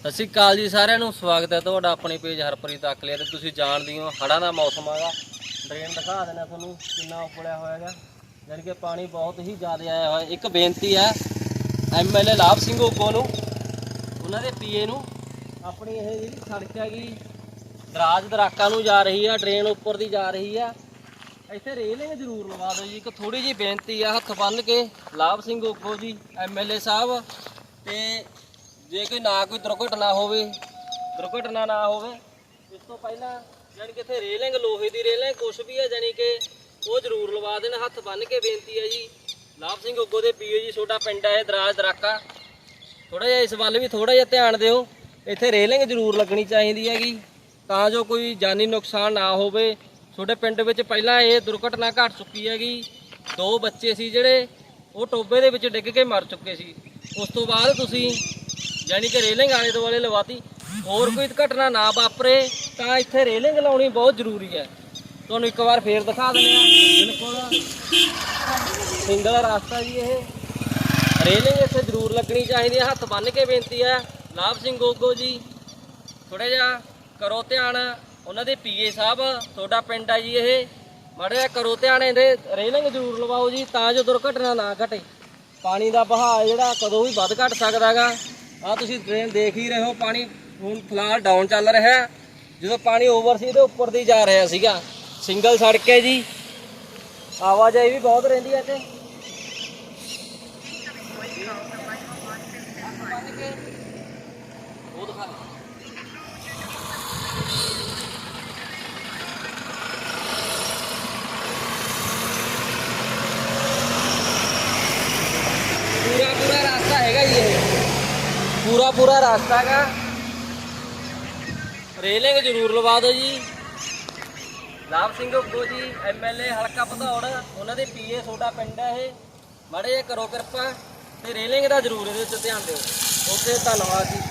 ਸਤਿ ਸ਼੍ਰੀ ਅਕਾਲ ਜੀ ਸਾਰਿਆਂ ਨੂੰ, ਸਵਾਗਤ ਹੈ ਤੁਹਾਡਾ ਆਪਣੇ ਪੇਜ ਹਰਪ੍ਰੀਤ ਅਕਲੇ ਤੇ ਤੁਸੀਂ ਜਾਣਦੇ ਹੋ ਹੜ੍ਹਾਂ ਦਾ ਮੌਸਮ ਹੈਗਾ। ਡਰੇਨ ਦਿਖਾ ਦੇਣਾ ਤੁਹਾਨੂੰ ਕਿੰਨਾ ਉਪੜਿਆ ਹੋਇਆ ਹੈਗਾ। ਯਾਨੀ ਕਿ ਪਾਣੀ ਬਹੁਤ ਹੀ ਜ਼ਿਆਦਾ ਆਇਆ ਹੋਇਆ। ਇੱਕ ਬੇਨਤੀ ਹੈ ਐਮਐਲਏ ਲਾਭ ਸਿੰਘ ਉਗੋ ਨੂੰ, ਉਹਨਾਂ ਦੇ ਪੀਏ ਨੂੰ ਆਪਣੀ ਇਹ ਜਿਹੜੀ ਸੜਕ ਹੈਗੀ, ਦਰਾਜ ਦਰਾਕਾਂ ਨੂੰ ਜਾ ਰਹੀ ਹੈ ਡਰੇਨ ਉੱਪਰ ਦੀ ਜਾ ਰਹੀ ਹੈ ਇੱਥੇ ਰੇਲਿੰਗ ਜ਼ਰੂਰ ਲਵਾ ਦਿਓ ਜੀ। ਇੱਕ ਥੋੜੀ ਜੀ ਬੇਨਤੀ ਆ ਹੱਥ ਬੰਨ ਕੇ, ਲਾਭ ਸਿੰਘ ਉਗੋ ਜੀ ਐਮਐਲਏ ਸਾਹਿਬ ਤੇ ਜੇ ਕੋਈ ਨਾ ਕੋਈ ਦੁਰਘਟਨਾ ਹੋਵੇ, ਦੁਰਘਟਨਾ ਨਾ ਹੋਵੇ, ਇਸ ਤੋਂ ਪਹਿਲਾਂ ਜਾਣੀ ਕਿ ਇੱਥੇ ਰੇਲਿੰਗ, ਲੋਹੇ ਦੀ ਰੇਲਿੰਗ ਕੁਛ ਵੀ ਹੈ ਜਾਣੀ ਕਿ ਉਹ ਜ਼ਰੂਰ ਲਵਾ ਦੇਣ, ਹੱਥ ਬੰਨ ਕੇ ਬੇਨਤੀ ਹੈ ਜੀ। ਲਾਭ ਸਿੰਘ ਉੱਗੋ ਦੇ ਪੀਓ ਜੀ, ਛੋਟਾ ਪਿੰਡ ਹੈ ਇਹ, ਦਰਾਜ ਦਰਾਕਾ। ਥੋੜਾ ਜਿਹਾ ਇਸ ਵੱਲ ਵੀ ਥੋੜਾ ਜਿਹਾ ਧਿਆਨ ਦਿਓ। ਇੱਥੇ ਰੇਲਿੰਗ ਜ਼ਰੂਰ ਲੱਗਣੀ ਚਾਹੀਦੀ ਹੈਗੀ, ਤਾਂ ਜੋ ਕੋਈ ਜਾਨੀ ਨੁਕਸਾਨ ਨਾ ਹੋਵੇ। ਤੁਹਾਡੇ ਪਿੰਡ ਵਿੱਚ ਪਹਿਲਾਂ ਇਹ ਦੁਰਘਟਨਾ ਘਟ ਚੁੱਕੀ ਹੈਗੀ। ਦੋ ਬੱਚੇ ਸੀ ਜਿਹੜੇ, ਉਹ ਟੋਬੇ ਦੇ ਵਿੱਚ ਡਿੱਗ ਕੇ ਮਰ ਚੁੱਕੇ ਸੀ। ਉਸ ਤੋਂ ਬਾਅਦ ਤੁਸੀਂ ਯਾਨੀ ਕਿ ਰੇਲਿੰਗ ਆਲੇ ਦੁਆਲੇ ਲਵਾਤੀ। ਹੋਰ ਕੋਈ ਘਟਨਾ ਨਾ ਵਾਪਰੇ, ਤਾਂ ਇੱਥੇ ਰੇਲਿੰਗ ਲਾਉਣੀ ਬਹੁਤ ਜ਼ਰੂਰੀ ਹੈ। ਤੁਹਾਨੂੰ ਇੱਕ ਵਾਰ ਫੇਰ ਦਿਖਾ ਦਿੰਦੇ ਆ ਬਿਲਕੁਲ। ਸਿੰਗਲ ਰਸਤਾ ਜੀ ਇਹ। ਰੇਲਿੰਗ ਇੱਥੇ ਜ਼ਰੂਰ ਲੱਗਣੀ ਚਾਹੀਦੀ ਹੈ। ਹੱਥ ਬੰਨ ਕੇ ਬੇਨਤੀ ਹੈ। ਲਾਭ ਸਿੰਘ ਗੋਗੋ ਜੀ ਥੋੜਾ ਜਿਹਾ ਕਰੋ ਧਿਆਨ। ਉਹਨਾਂ ਦੇ ਪੀਏ ਸਾਹਿਬ, ਤੁਹਾਡਾ ਪਿੰਡ ਹੈ ਜੀ ਇਹ। ਮਾੜਾ ਜਿਹਾ ਕਰੋ ਧਿਆਨ ਇਹਦੇ। ਰੇਲਿੰਗ ਜ਼ਰੂਰ ਲਵਾਓ ਜੀ, ਤਾਂ ਜੋ ਦੁਰਘਟਨਾ ਨਾ ਘਟੇ। ਪਾਣੀ ਦਾ ਬਹਾਅ ਜਿਹੜਾ, ਕਦੋਂ ਵੀ ਵੱਧ ਘਟ ਸਕਦਾਗਾ ਆ ਤੁਸੀਂ ਟ੍ਰੇਨ ਦੇਖ ਹੀ ਰਹੇ ਹੋ ਪਾਣੀ ਹੁਣ ਫਿਲਹਾਲ ਡਾਊਨ ਚੱਲ ਰਿਹਾ ਹੈ। ਜਦੋਂ ਪਾਣੀ ਓਵਰ ਸੀ ਇਹਦੇ ਉੱਪਰ ਦੀ ਜਾ ਰਿਹਾ ਸੀਗਾ। ਸਿੰਗਲ ਸੜਕ ਹੈ ਜੀ। ਆਵਾਜਾਈ ਵੀ ਬਹੁਤ ਰਹਿੰਦੀ ਹੈ ਤੇ ਉਹ ਦਿਖਾ ਦੇ। ਪੂਰਾ ਪੂਰਾ ਰਾਸਤਾ ਹੈਗਾ ਜੀ ਇਹ ਪੂਰਾ ਪੂਰਾ ਰਾਸਤਾ ਹੈਗਾ। ਰੇਲਿੰਗ ਜ਼ਰੂਰ ਲਵਾ ਦਿਓ ਜੀ। ਲਾਭ ਸਿੰਘ ਉੱਗੋ ਜੀ ਐਮਐਲਏ ਹਲਕਾ ਭਦੌੜ, ਉਹਨਾਂ ਦੇ ਪੀਏ ਛੋਟਾ ਪਿੰਡ ਹੈ ਇਹ। ਮਾੜੇ ਕਰੋ ਕਿਰਪਾ ਤੇ ਰੇਲਿੰਗ ਦਾ ਜ਼ਰੂਰ ਇਹਦੇ ਉੱਤੇ ਧਿਆਨ ਦਿਓ। ਓਕੇ, ਧੰਨਵਾਦ ਜੀ।